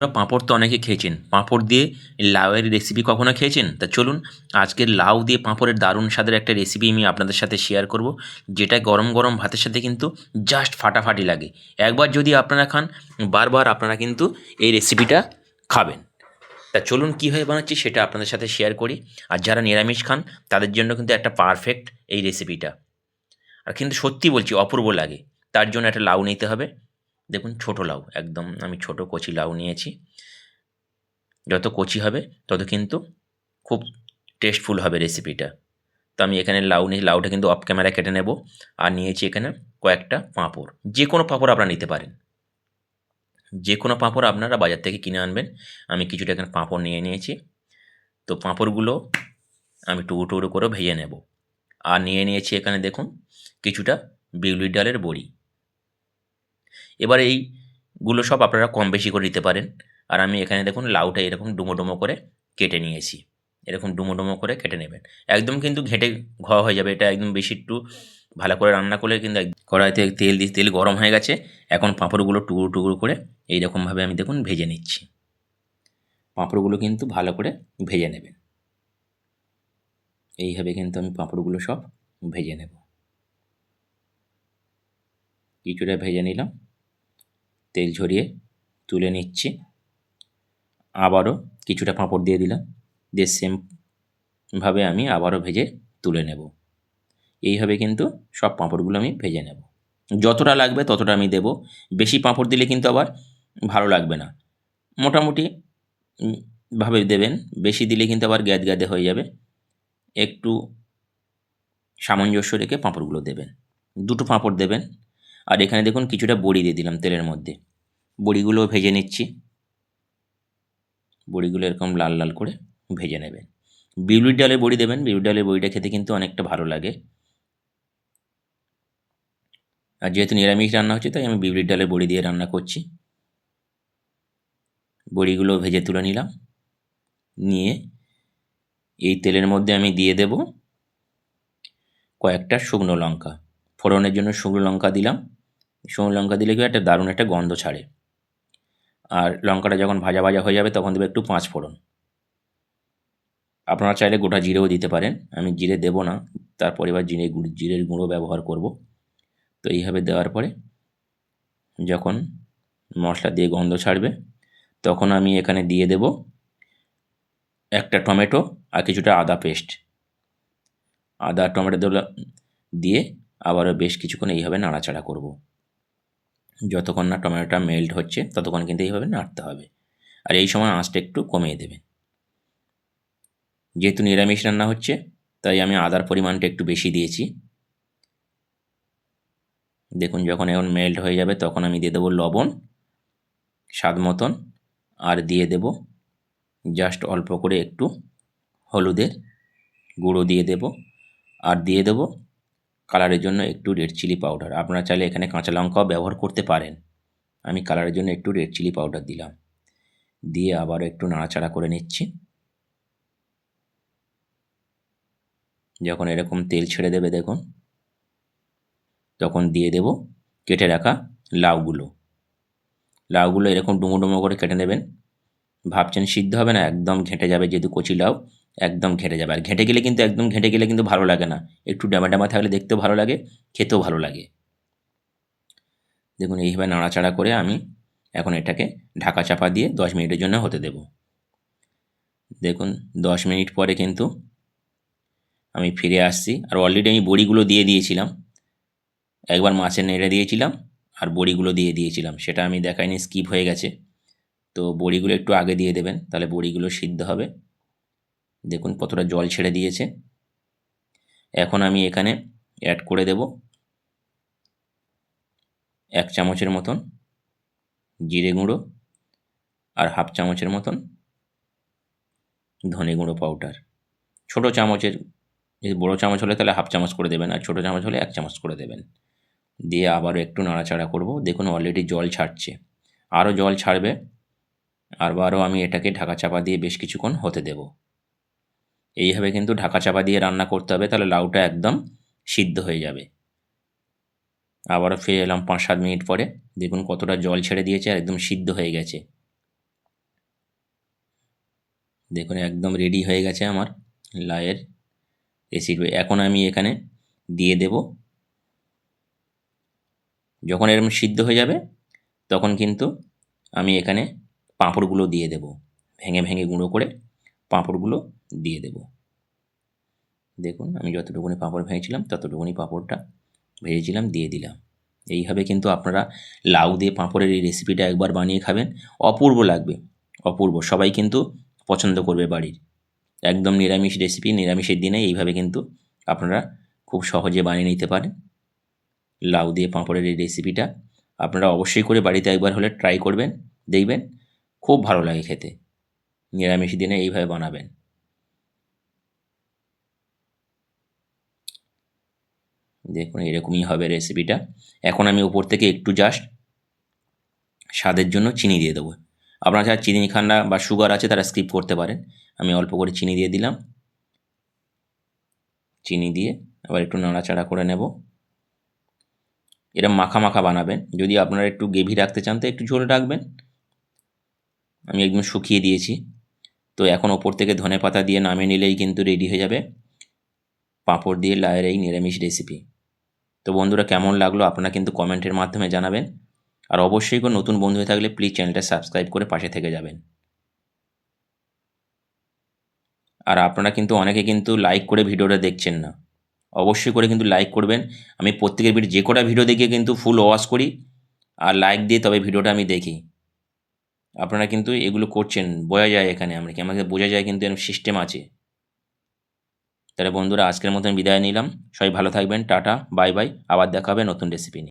পাঁপড় তো অনেকে খেয়েছেন। পাঁপড় দিয়ে লাউয়ের রেসিপি কখনো খেয়েছেন? তা চলুন, আজকের লাউ দিয়ে পাঁপড়ের দারুণ স্বাদের একটা রেসিপি আমি আপনাদের সাথে শেয়ার করব। যেটা গরম গরম ভাতের সাথে কিন্তু জাস্ট ফাটাফাটি লাগে। একবার যদি আপনারা খান, বারবার আপনারা কিন্তু এই রেসিপিটা খাবেন। তা চলুন কীভাবে বানাচ্ছি সেটা আপনাদের সাথে শেয়ার করি। আর যারা নিরামিষ খান, তাদের জন্য কিন্তু একটা পারফেক্ট এই রেসিপিটা আর কিন্তু সত্যি বলছি, অপূর্ব লাগে। তার জন্য একটা লাউ নিতে হবে। দেখুন ছোটো লাউ, একদম আমি ছোটো কচি লাউ নিয়েছি। যত কচি হবে, তত কিন্তু খুব টেস্টফুল হবে রেসিপিটা তো আমি এখানে লাউ নিয়ে, লাউটা কিন্তু অফ ক্যামেরা কেটে নেব আর নিয়েছি এখানে কয়েকটা পাঁপড়। যে কোনো পাঁপড় আপনারা নিতে পারেন। যে কোনো পাঁপড় আপনারা বাজার থেকে কিনে আনবেন। আমি কিছুটা এখানে পাঁপড় নিয়ে নিয়েছি। তো পাঁপড়গুলো আমি টুকরো টুকরো করে ভেজে নেব। আর নিয়ে নিয়েছি এখানে দেখুন কিছুটা বিউলির ডালের বড়ি। এবার এইগুলো সব আপনারা কম বেশি করে নিতে পারেন। আর আমি এখানে দেখুন লাউটা এরকম ডুমো ডুমো করে কেটে নিয়েছি। এরকম ডুমো ডুমো করে কেটে নেবেন। একদম কিন্তু ঘেটে ঘ হয়ে যাবে। এটা একদম বেশি একটু ভালো করে রান্না করলে কিন্তু কড়াইতে তেল দিয়ে তেল গরম হয়ে গেছে। এখন পাঁপড়গুলো টুকরো টুকরো করে এইরকমভাবে আমি দেখুন ভেজে নিচ্ছি। পাঁপড়গুলো কিন্তু ভালো করে ভেজে নেবেন। এইভাবে কিন্তু আমি পাঁপড়গুলো সব ভেজে নেব। কিছুটা ভেজে নিলাম। তেল ঝরিয়ে তুলে নিচ্ছি। আবারও কিছুটা পাঁপড় দিয়ে দিলাম। দিয়ে সেমভাবে আমি আবারও ভেজে তুলে নেব। এইভাবে কিন্তু সব পাঁপড়গুলো আমি ভেজে নেব। যতটা লাগবে ততটা আমি দেব। বেশি পাঁপড় দিলে কিন্তু আবার ভালো লাগবে না। মোটামুটি ভাবে দেবেন। বেশি দিলে কিন্তু আবার গ্যাদ গ্যাদে হয়ে যাবে। একটু সামঞ্জস্য রেখে পাঁপড়গুলো দেবেন। দুটো পাঁপড় দেবেন। আর এখানে দেখুন কিছুটা বড়ি দিয়ে দিলাম তেলের মধ্যে। বড়িগুলো ভেজে নিচ্ছি। বড়িগুলো এরকম লাল লাল করে ভেজে নেবেন। বিউলির ডালের বড়ি দেবেন। বিউলির ডালের বড়িটা খেতে কিন্তু অনেকটা ভালো লাগে। আর যেহেতু নিরামিষ রান্না হচ্ছে, তাই আমি বিউলির ডালের বড়ি দিয়ে রান্না করছি। বড়িগুলো ভেজে তুলে নিলাম। নিয়ে এই তেলের মধ্যে আমি দিয়ে দেব কয়েকটা শুকনো লঙ্কা। ফোড়নের জন্য শুকনো লঙ্কা দিলাম। শুকনো লঙ্কা দিলে কি একটা দারুণ একটা গন্ধ ছাড়ে। আর লঙ্কাটা যখন ভাজা ভাজা হয়ে যাবে, তখন দেবে একটু পাঁচ ফোড়ন। আপনারা চাইলে গোটা জিরেও দিতে পারেন। আমি জিরে দেবো না। তারপর এবার জিরে গুঁড়ো, জিরের গুঁড়ো ব্যবহার করব। তো এইভাবে দেওয়ার পরে যখন মশলা দিয়ে গন্ধ ছাড়বে, তখন আমি এখানে দিয়ে দেব একটা টমেটো আর কিছুটা আদা পেস্ট। আদা, টমেটো দিয়ে আবারও বেশ কিছুক্ষণ এইভাবে নাড়াচাড়া করব। যতক্ষণ না টমেটোটা মেল্ট হচ্ছে, ততক্ষণ কিন্তু এইভাবে নাড়তে হবে। আর এই সময় আঁচটা একটু কমিয়ে দেবেন। যেহেতু নিরামিষ রান্না হচ্ছে, তাই আমি আদার পরিমাণটা একটু বেশি দিয়েছি। দেখুন, যখন এখন মেল্ট হয়ে যাবে, তখন আমি দিয়ে দেবো লবণ, স্বাদ মতন, আর দিয়ে দেব জাস্ট অল্প করে একটু হলুদের গুঁড়ো দিয়ে দেব। আর দিয়ে দেব কালারের জন্য একটু রেড চিলি পাউডার আপনারা চাইলে এখানে কাঁচা লঙ্কাও ব্যবহার করতে পারেন। আমি কালারের জন্য একটু রেড চিলি পাউডার দিলাম। দিয়ে আবার একটু নাড়াচাড়া করে নিচ্ছি। যখন এরকম তেল ছেড়ে দেবে দেখুন। তখন দিয়ে দেব কেটে রাখা লাউগুলো। লাউগুলো এরকম ডুমো ডুমো করে কেটে নেবেন। ভাবছেন সিদ্ধ হবে না, একদম ঘেঁটে যাবে যেহেতু কচি লাউ। একদম ঘেঁটে যাবে। আর ঘেঁটে গেলে কিন্তু, একদম ঘেঁটে গেলে কিন্তু ভালো লাগে না। একটু ডামা ডামা থাকলে দেখতেও ভালো লাগে, খেতেও ভালো লাগে। দেখুন, এইভাবে নাড়াচাড়া করে আমি এখন এটাকে ঢাকা চাপা দিয়ে দশ মিনিটের জন্য হতে দেব। দেখুন, দশ মিনিট পরে কিন্তু আমি ফিরে আসছি। আর অলরেডি আমি বড়িগুলো দিয়ে দিয়েছিলাম। একবার মাছের নেড়ে দিয়েছিলাম আর বড়িগুলো দিয়ে দিয়েছিলাম। সেটা আমি দেখাইনি স্কিপ হয়ে গেছে। তো বড়িগুলো একটু আগে দিয়ে দেবেন, তাহলে বড়িগুলো সিদ্ধ হবে। দেখুন কতটা জল ছেড়ে দিয়েছে। এখন আমি এখানে অ্যাড করে দেব এক চামচের মতন জিরে গুঁড়ো আর হাফ চামচের মতন ধনে গুঁড়ো পাউডার ছোটো চামচের, যদি বড়ো চামচ হলে তাহলে হাফ চামচ করে দেবেন আর ছোটো চামচ হলে এক চামচ করে দেবেন। দিয়ে আবারও একটু নাড়াচাড়া করব। দেখুন অলরেডি জল ছাড়ছে। আরও জল ছাড়বে। আবারও আমি এটাকে ঢাকা চাপা দিয়ে বেশ কিছুক্ষণ হতে দেব। এইভাবে কিন্তু ঢাকা চাপা দিয়ে রান্না করতে হবে, তাহলে লাউটা একদম সিদ্ধ হয়ে যাবে। আবারও ফিরে এলাম পাঁচ সাত মিনিট পরে। দেখুন কতটা জল ছেড়ে দিয়েছে আর একদম সিদ্ধ হয়ে গেছে। দেখুন একদম রেডি হয়ে গেছে আমার লায়ের রেসিপি এখন আমি এখানে দিয়ে দেব। যখন এরকম সিদ্ধ হয়ে যাবে, তখন কিন্তু আমি এখানে পাঁপড়গুলো দিয়ে দেব। ভেঙে ভেঙে গুঁড়ো করে পাঁপড়গুলো দিয়ে দেব। দেখুন, আমি যতটুকুনি পাঁপড় ভেঙেছিলাম, ততটুকুনি পাঁপড়টা ভেজেছিলাম, দিয়ে দিলাম। এইভাবে কিন্তু আপনারা লাউ দিয়ে পাঁপড়ের এই রেসিপিটা একবার বানিয়ে খাবেন। অপূর্ব লাগবে, অপূর্ব। সবাই কিন্তু পছন্দ করবে বাড়ির। একদম নিরামিষ রেসিপি নিরামিষের দিনে এইভাবে কিন্তু আপনারা খুব সহজে বানিয়ে নিতে পারেন। লাউ দিয়ে পাঁপড়ের এই রেসিপিটা আপনারা অবশ্যই করে বাড়িতে একবার হলে ট্রাই করবেন, দেখবেন, খুব ভালো লাগে খেতে। নিরামিষ দিনে এইভাবে বানাবেন। দেখুন, এরকমই হবে রেসিপিটা এখন আমি উপর থেকে একটু জাস্ট স্বাদের জন্য চিনি দিয়ে দেবো। আপনারা যারা চিনি খান বা সুগার আছে, তারা স্কিপ করতে পারেন। আমি অল্প করে চিনি দিয়ে দিলাম। চিনি দিয়ে আবার একটু নাড়াচাড়া করে নেব। এরম মাখা মাখা বানাবেন। যদি আপনারা একটু গ্রেভি রাখতে চান, তো একটু ঝোল রাখবেন। আমি একদম শুকিয়ে দিয়েছি। তো এখন ওপর থেকে ধনে পাতা দিয়ে নামিয়ে নিলেই কিন্তু রেডি হয়ে যাবে। পাঁপড় দিয়ে লায়ের এই নিরামিষ রেসিপি তো বন্ধুরা, কেমন লাগল আপনারা কিন্তু কমেন্টের মাধ্যমে জানাবেন। আর অবশ্যই কোনো নতুন বন্ধু হয়ে থাকলে প্লিজ চ্যানেলটা সাবস্ক্রাইব করে পাশে থেকে যাবেন। আর আপনারা কিন্তু অনেকে কিন্তু লাইক করে ভিডিওটা দেখছেন না। অবশ্যই করে কিন্তু লাইক করবেন। আমি প্রত্যেকের ভিডিও যে কটা ভিডিও দেখে কিন্তু ফুল ওয়াশ করি। আর লাইক দিয়ে তবে ভিডিওটা আমি দেখি। আপনারা কিন্তু এগুলো করছেন, বোঝা যায় এখানে আমরা কি, আমাকে বোঝা যায় কিন্তু এরকম সিস্টেম আছে। তাহলে বন্ধুরা, আজকের মতন বিদায় নিলাম। সবাই ভালো থাকবেন, টাটা, বাই বাই, আবার দেখাবে নতুন রেসিপি নিয়ে।